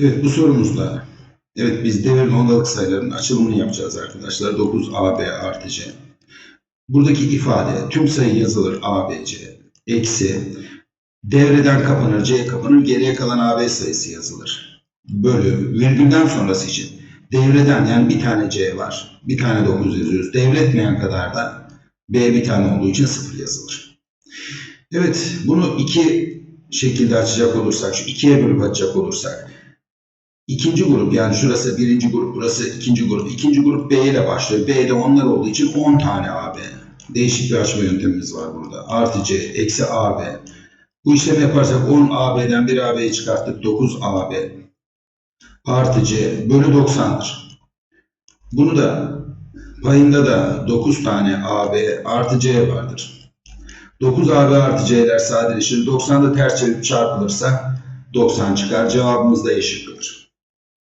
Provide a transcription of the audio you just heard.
Evet bu sorumuzda evet biz devir ondalık sayıların açılımını yapacağız arkadaşlar. 9AB artı C. Buradaki ifade tüm sayı yazılır ABC eksi devreden kapanır C kapanır geriye kalan AB sayısı yazılır. Bölü virgülden sonrası için devreden yani bir tane C var. Bir tane 9 yazıyoruz. Devretmeyen kadar da B bir tane olduğu için 0 yazılır. Evet bunu iki şekilde açacak olursak şu ikiye bölüp açacak olursak İkinci grup yani şurası birinci grup, burası ikinci grup. İkinci grup B ile başlıyor. B'de onlar olduğu için 10 tane AB. Değişik bir açma yöntemimiz var burada. Artı C, eksi AB. Bu işlemi yaparsak 10 AB'den 1 AB'yi çıkarttık. 9 AB. Artı C bölü 90'dır. Bunu da payında da 9 tane AB artı C vardır. 9 AB artı C'ler sadeleşir. 90'da ters çevirip çarpılırsa 90 çıkar. Cevabımız da eşit olur.